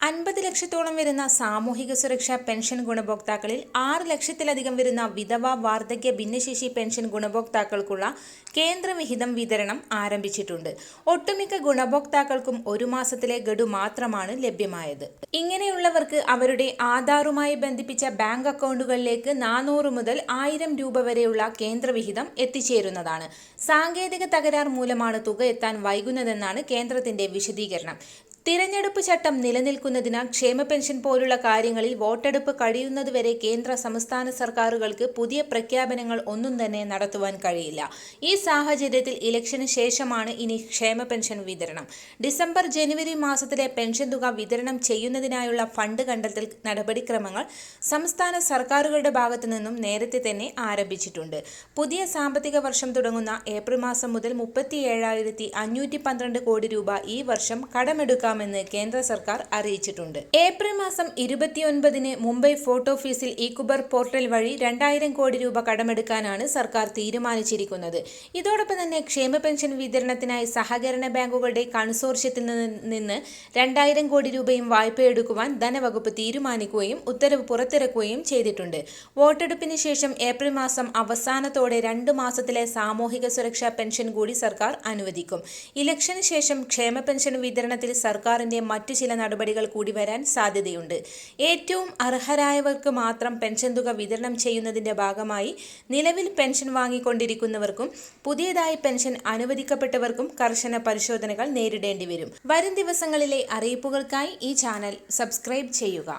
അൻപത് ലക്ഷത്തോളം വരുന്ന സാമൂഹിക സുരക്ഷാ പെൻഷൻ ഗുണഭോക്താക്കളിൽ ആറ് ലക്ഷത്തിലധികം വരുന്ന വിധവ വാർദ്ധക്യ ഭിന്നശേഷി പെൻഷൻ ഗുണഭോക്താക്കൾക്കുള്ള കേന്ദ്രവിഹിതം വിതരണം ആരംഭിച്ചിട്ടുണ്ട്. ഒട്ടുമിക്ക ഗുണഭോക്താക്കൾക്കും ഒരു മാസത്തിലെ ഗഡു മാത്രമാണ് ലഭ്യമായത്. ഇങ്ങനെയുള്ളവർക്ക് അവരുടെ ആധാറുമായി ബന്ധിപ്പിച്ച ബാങ്ക് അക്കൗണ്ടുകളിലേക്ക് നാനൂറ് മുതൽ ആയിരം രൂപ വരെയുള്ള കേന്ദ്രവിഹിതം എത്തിച്ചേരുന്നതാണ്. സാങ്കേതിക തകരാർ മൂലമാണ് തുക എത്താൻ വൈകുന്നതെന്നാണ് കേന്ദ്രത്തിന്റെ വിശദീകരണം. തിരഞ്ഞെടുപ്പ് ചട്ടം നിലനിൽക്കുന്നതിനാൽ ക്ഷേമ പെൻഷൻ പോലുള്ള കാര്യങ്ങളിൽ വോട്ടെടുപ്പ് കഴിയുന്നതുവരെ കേന്ദ്ര സംസ്ഥാന സർക്കാരുകൾക്ക് പുതിയ പ്രഖ്യാപനങ്ങൾ ഒന്നും തന്നെ നടത്തുവാൻ കഴിയില്ല. ഈ സാഹചര്യത്തിൽ ഇലക്ഷന് ശേഷമാണ് ഇനി ക്ഷേമ പെൻഷൻ വിതരണം. ഡിസംബർ ജനുവരി മാസത്തിലെ പെൻഷൻ തുക വിതരണം ചെയ്യുന്നതിനായുള്ള ഫണ്ട് കണ്ടെത്തൽ നടപടിക്രമങ്ങൾ സംസ്ഥാന സർക്കാരുകളുടെ ഭാഗത്തു നിന്നും നേരത്തെ തന്നെ ആരംഭിച്ചിട്ടുണ്ട്. പുതിയ സാമ്പത്തിക വർഷം തുടങ്ങുന്ന ഏപ്രിൽ മാസം മുതൽ മുപ്പത്തി കോടി രൂപ ഈ വർഷം കടമെടുക്കാം നൽകാമെന്ന് കേന്ദ്ര സർക്കാർ അറിയിച്ചിട്ടുണ്ട്. ഏപ്രിൽ മാസം ഇരുപത്തിയൊൻപതിന് മുംബൈ ഫോർട്ട് ഓഫീസിൽ ഇക്കുബർ പോർട്ടൽ വഴി രണ്ടായിരം കോടി രൂപ കടമെടുക്കാനാണ് സർക്കാർ തീരുമാനിച്ചിരിക്കുന്നത്. ഇതോടൊപ്പം തന്നെ ക്ഷേമ പെൻഷൻ വിതരണത്തിനായി സഹകരണ ബാങ്കുകളുടെ കൺസോർഷ്യത്തിൽ നിന്ന് രണ്ടായിരം കോടി രൂപയും വായ്പയെടുക്കുവാൻ ധനവകുപ്പ് തീരുമാനിക്കുകയും ഉത്തരവ് പുറത്തിറക്കുകയും ചെയ്തിട്ടുണ്ട്. വോട്ടെടുപ്പിന് ശേഷം ഏപ്രിൽ മാസം അവസാനത്തോടെ രണ്ട് മാസത്തിലെ സാമൂഹിക സുരക്ഷാ പെൻഷൻ കൂടി സർക്കാർ അനുവദിക്കും. ഇലക്ഷന് ശേഷം ക്ഷേമ പെൻഷൻ വിതരണത്തിൽ സർക്കാർ സർക്കാരിന്റെ മറ്റു ചില നടപടികൾ കൂടി വരാൻ സാധ്യതയുണ്ട്. ഏറ്റവും അർഹരായവർക്ക് മാത്രം പെൻഷൻ തുക വിതരണം ചെയ്യുന്നതിന്റെ ഭാഗമായി നിലവിൽ പെൻഷൻ വാങ്ങിക്കൊണ്ടിരിക്കുന്നവർക്കും പുതിയതായി പെൻഷൻ അനുവദിക്കപ്പെട്ടവർക്കും കർശന പരിശോധനകൾ നേരിടേണ്ടി വരും. വരും ദിവസങ്ങളിലെ അറിയിപ്പുകൾക്കായി ഈ ചാനൽ സബ്സ്ക്രൈബ് ചെയ്യുക.